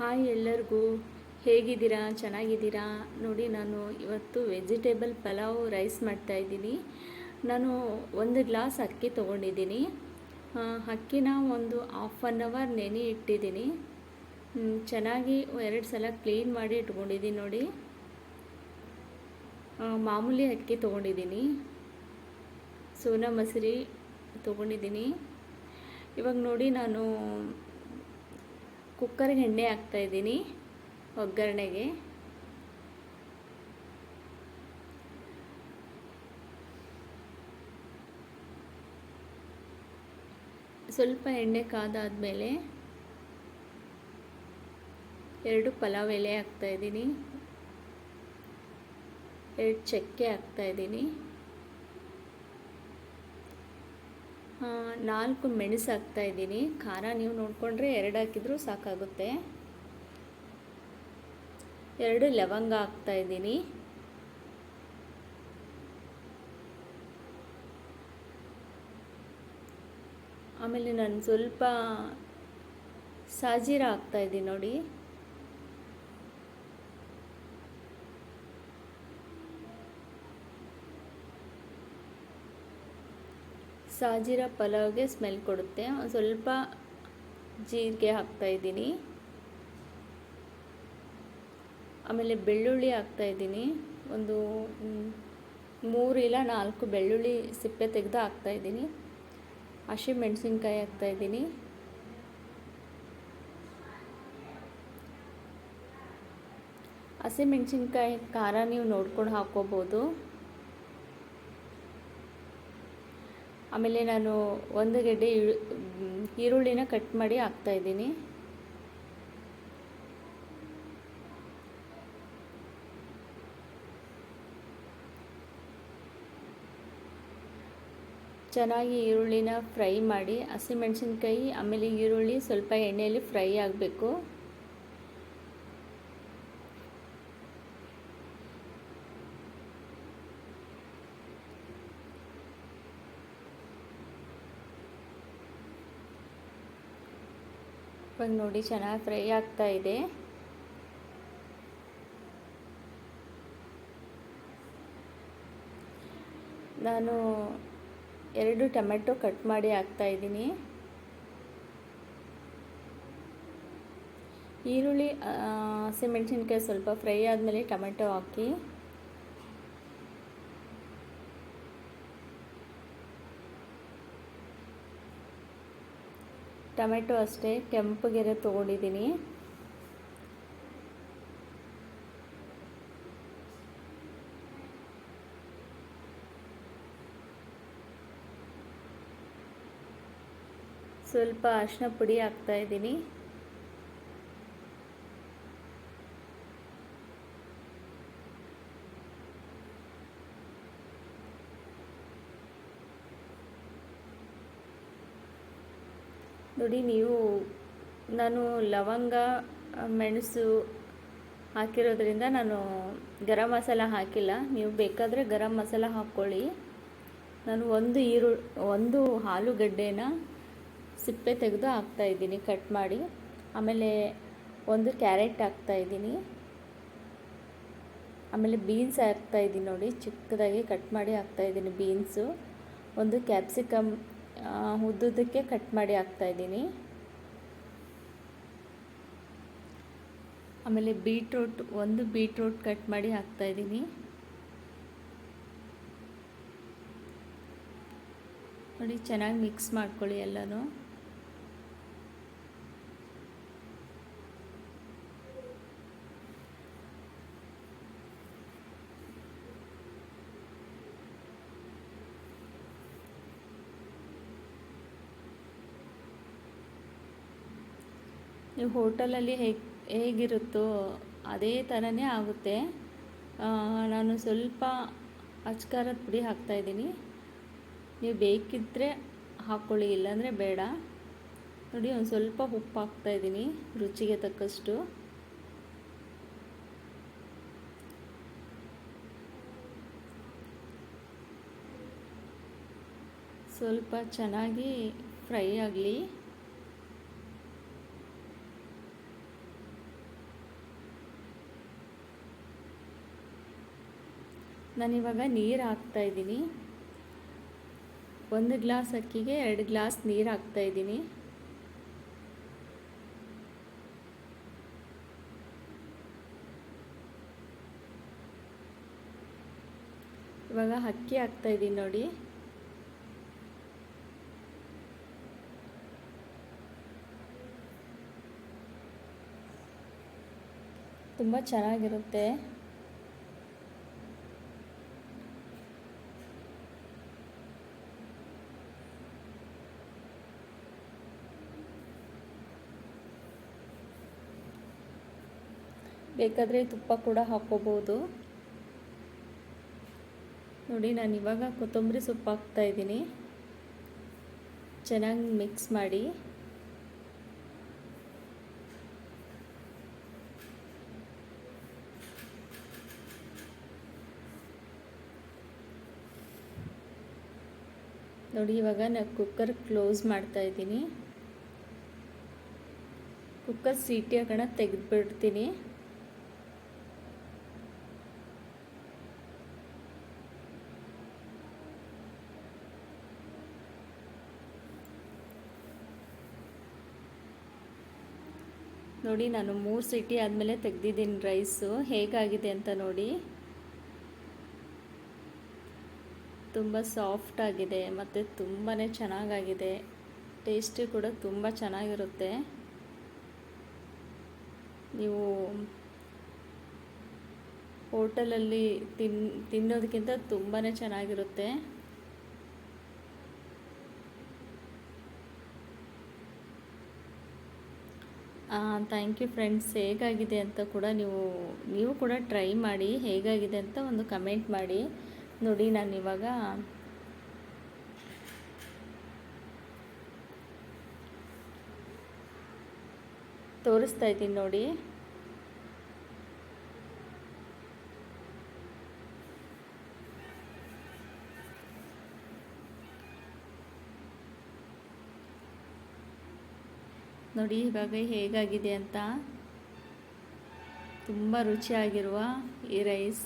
Hi ಎಲ್ಲರಿಗೂ. ಹೇಗಿದ್ದೀರಾ? ಚೆನ್ನಾಗಿದ್ದೀರಾ? ನೋಡಿ, ನಾನು ಇವತ್ತು ವೆಜಿಟೇಬಲ್ ಪಲಾವ್ ರೈಸ್ ಮಾಡ್ತಾಯಿದ್ದೀನಿ ನಾನು ಒಂದು ಗ್ಲಾಸ್ ಅಕ್ಕಿ ತೊಗೊಂಡಿದ್ದೀನಿ. ಅಕ್ಕಿನ ಒಂದು ಹಾಫ್ ಆನ್ ಅವರ್ ನೆನೆ ಇಟ್ಟಿದ್ದೀನಿ. ಚೆನ್ನಾಗಿ ಎರಡು ಸಲ ಕ್ಲೀನ್ ಮಾಡಿ ಇಟ್ಕೊಂಡಿದ್ದೀನಿ ನೋಡಿ. ಮಾಮೂಲಿ ಅಕ್ಕಿ ತೊಗೊಂಡಿದ್ದೀನಿ. ಸೋನಾ ಮಸೂರಿ ತೊಗೊಂಡಿದ್ದೀನಿ. ಇವಾಗ ನೋಡಿ, ನಾನು ಕುಕ್ಕರ್ಗೆ ಎಣ್ಣೆ ಹಾಕ್ತಾಯಿದ್ದೀನಿ ಒಗ್ಗರಣೆಗೆ. ಸ್ವಲ್ಪ ಎಣ್ಣೆ ಕಾದಾದಮೇಲೆ ಎರಡು ಪಲಾವ್ ಎಲೆ ಹಾಕ್ತಾಯಿದ್ದೀನಿ ಎರಡು ಚಕ್ಕೆ ಹಾಕ್ತಾಯಿದ್ದೀನಿ ನಾಲ್ಕು ಮೆಣಸು ಹಾಕ್ತಾಯಿದ್ದೀನಿ ಖಾರ ನೀವು ನೋಡಿಕೊಂಡ್ರೆ ಎರಡು ಹಾಕಿದರೂ ಸಾಕಾಗುತ್ತೆ. ಎರಡು ಲವಂಗ ಹಾಕ್ತಾಯಿದ್ದೀನಿ ಆಮೇಲೆ ನಾನು ಸ್ವಲ್ಪ ಸಾಜೀರ ಹಾಕ್ತಾಯಿದ್ದೀನಿ ನೋಡಿ. ಸಾಜೀರ ಪಲಾವ್ಗೆ ಸ್ಮೆಲ್ ಕೊಡುತ್ತೆ. ಒಂದು ಸ್ವಲ್ಪ ಜೀರಿಗೆ ಹಾಕ್ತಾಯಿದ್ದೀನಿ ಆಮೇಲೆ ಬೆಳ್ಳುಳ್ಳಿ ಹಾಕ್ತಾಯಿದ್ದೀನಿ ಒಂದು ಮೂರು ಇಲ್ಲ ನಾಲ್ಕು ಬೆಳ್ಳುಳ್ಳಿ ಸಿಪ್ಪೆ ತೆಗೆದು ಹಾಕ್ತಾಯಿದ್ದೀನಿ ಹಸಿ ಮೆಣಸಿನ್ಕಾಯಿ ಹಾಕ್ತಾಯಿದ್ದೀನಿ ಹಸಿಮೆಣಸಿನ್ಕಾಯಿ ಖಾರ ನೀವು ನೋಡ್ಕೊಂಡು ಹಾಕ್ಕೋಬೋದು. ಆಮೇಲೆ ನಾನು ಒಂದು ಗೆಡ್ಡೆ ಈರುಳ್ಳಿನ ಕಟ್ ಮಾಡಿ ಹಾಕ್ತಾಯಿದ್ದೀನಿ ಚೆನ್ನಾಗಿ ಈರುಳ್ಳಿನ ಫ್ರೈ ಮಾಡಿ ಹಸಿಮೆಣಸಿನ್ಕಾಯಿ ಆಮೇಲೆ ಈರುಳ್ಳಿ ಸ್ವಲ್ಪ ಎಣ್ಣೆಯಲ್ಲಿ ಫ್ರೈ ಆಗಬೇಕು. ಇವಾಗ ನೋಡಿ ಚೆನ್ನಾಗಿ ಫ್ರೈ ಆಗ್ತಾ ಇದೆ. ನಾನು ಎರಡು ಟೊಮೆಟೊ ಕಟ್ ಮಾಡಿ ಹಾಕ್ತಾ ಇದ್ದೀನಿ. ಈರುಳ್ಳಿ ಹಸಿಮೆಣಸಿನ್ಕಾಯಿ ಸ್ವಲ್ಪ ಫ್ರೈ ಆದಮೇಲೆ ಟೊಮೆಟೊ ಹಾಕಿ. ಟೊಮೆಟೊ ಅಷ್ಟೇ ಕೆಂಪುಗೆರೆ ತೊಗೊಂಡಿದ್ದೀನಿ. ಸ್ವಲ್ಪ ಅರಿಶಿನ ಪುಡಿ ಹಾಕ್ತಾ ನೋಡಿ, ನೀವು ನಾನು ಲವಂಗ, ಮೆಣಸು ಹಾಕಿರೋದ್ರಿಂದ ನಾನು ಗರಂ ಮಸಾಲ ಹಾಕಿಲ್ಲ. ನೀವು ಬೇಕಾದರೆ ಗರಂ ಮಸಾಲ ಹಾಕ್ಕೊಳ್ಳಿ. ನಾನು ಒಂದು ಈರು, ಒಂದು ಆಲೂಗಡ್ಡೆನ ಸಿಪ್ಪೆ ತೆಗೆದು ಹಾಕ್ತಾಯಿದ್ದೀನಿ ಕಟ್ ಮಾಡಿ. ಆಮೇಲೆ ಒಂದು ಕ್ಯಾರೆಟ್ ಹಾಕ್ತಾಯಿದ್ದೀನಿ ಆಮೇಲೆ ಬೀನ್ಸ್ ಹಾಕ್ತಾಯಿದ್ದೀನಿ ನೋಡಿ, ಚಿಕ್ಕದಾಗಿ ಕಟ್ ಮಾಡಿ ಹಾಕ್ತಾಯಿದ್ದೀನಿ ಬೀನ್ಸು. ಒಂದು ಕ್ಯಾಪ್ಸಿಕಮ್ ಆ, ಉದ್ದುದ್ದಕ್ಕೆ ಕಟ್ ಮಾಡಿ ಹಾಕ್ತಾಯಿದ್ದೀನಿ ಆಮೇಲೆ ಬೀಟ್ರೂಟ್ ಒಂದು ಬೀಟ್ರೂಟ್ ಕಟ್ ಮಾಡಿ ಹಾಕ್ತಾಯಿದ್ದೀನಿ ನೋಡಿ ಚೆನ್ನಾಗಿ ಮಿಕ್ಸ್ ಮಾಡ್ಕೊಳ್ಳಿ ಎಲ್ಲನೂ. ನೀವು ಹೋಟೆಲಲ್ಲಿ ಹೇಗೆ ಹೇಗಿರುತ್ತೋ ಅದೇ ಥರನೇ ಆಗುತ್ತೆ. ನಾನು ಸ್ವಲ್ಪ ಅಚ್ಕಾರದ ಪುಡಿ ಹಾಕ್ತಾಯಿದ್ದೀನಿ ನೀವು ಬೇಕಿದ್ದರೆ ಹಾಕ್ಕೊಳ್ಳಿ ಇಲ್ಲಾಂದರೆ ಬೇಡ. ನೋಡಿ, ಒಂದು ಸ್ವಲ್ಪ ಉಪ್ಪು ಹಾಕ್ತಾಯಿದ್ದೀನಿ ರುಚಿಗೆ ತಕ್ಕಷ್ಟು. ಸ್ವಲ್ಪ ಚೆನ್ನಾಗಿ ಫ್ರೈ ಆಗಲಿ. ನಾನಿವಾಗ ನೀರು ಹಾಕ್ತಾ ಇದ್ದೀನಿ. ಒಂದು ಗ್ಲಾಸ್ ಅಕ್ಕಿಗೆ ಎರಡು ಗ್ಲಾಸ್ ನೀರು ಹಾಕ್ತಾ ಇದ್ದೀನಿ. ಇವಾಗ ಅಕ್ಕಿ ಹಾಕ್ತಾ ಇದ್ದೀನಿ ನೋಡಿ. ತುಂಬ ಚೆನ್ನಾಗಿರುತ್ತೆ. ಬೇಕಾದರೆ ತುಪ್ಪ ಕೂಡ ಹಾಕ್ಕೋಬೋದು ನೋಡಿ, ನಾನು ಇವಾಗ ಕೊತ್ತಂಬರಿ ಸೊಪ್ಪು ಹಾಕ್ತಾ ಇದ್ದೀನಿ. ಚೆನ್ನಾಗಿ ಮಿಕ್ಸ್ ಮಾಡಿ. ನೋಡಿ, ಇವಾಗ ನಾನು ಕುಕ್ಕರ್ ಕ್ಲೋಸ್ ಮಾಡ್ತಾ ಇದ್ದೀನಿ. ಕುಕ್ಕರ್ ಸೀಟಿ ಹಾಕೋಣ ತೆಗೆದುಬಿಡ್ತೀನಿ. ನೋಡಿ, ನಾನು ಮೂರು ಸಿಟಿ ಆದಮೇಲೆ ತೆಗ್ದಿದ್ದೀನಿ ರೈಸು. ಹೇಗಾಗಿದೆ ಅಂತ ನೋಡಿ. ತುಂಬ ಸಾಫ್ಟ್ ಆಗಿದೆ, ಮತ್ತು ತುಂಬಾ ಚೆನ್ನಾಗಾಗಿದೆ. ಟೇಸ್ಟಿ ಕೂಡ ತುಂಬ ಚೆನ್ನಾಗಿರುತ್ತೆ. ನೀವು ಹೋಟೆಲಲ್ಲಿ ತಿನ್, ತಿನ್ನೋದಕ್ಕಿಂತ ತುಂಬಾ ಚೆನ್ನಾಗಿರುತ್ತೆ. ಥ್ಯಾಂಕ್ ಯು ಫ್ರೆಂಡ್ಸ್ ಹೇಗಾಗಿದೆ ಅಂತ ಕೂಡ ನೀವು ನೀವು ಕೂಡ ಟ್ರೈ ಮಾಡಿ, ಹೇಗಾಗಿದೆ ಅಂತ ಒಂದು ಕಮೆಂಟ್ ಮಾಡಿ. ನೋಡಿ, ನಾನು ಇವಾಗ ತೋರಿಸ್ತಾ ಇದ್ದೀನಿ ನೋಡಿ. ನೋಡಿ ಇವಾಗ ಹೇಗಾಗಿದೆ ಅಂತ. ತುಂಬ ರುಚಿಯಾಗಿರುವ ಈ ರೈಸ್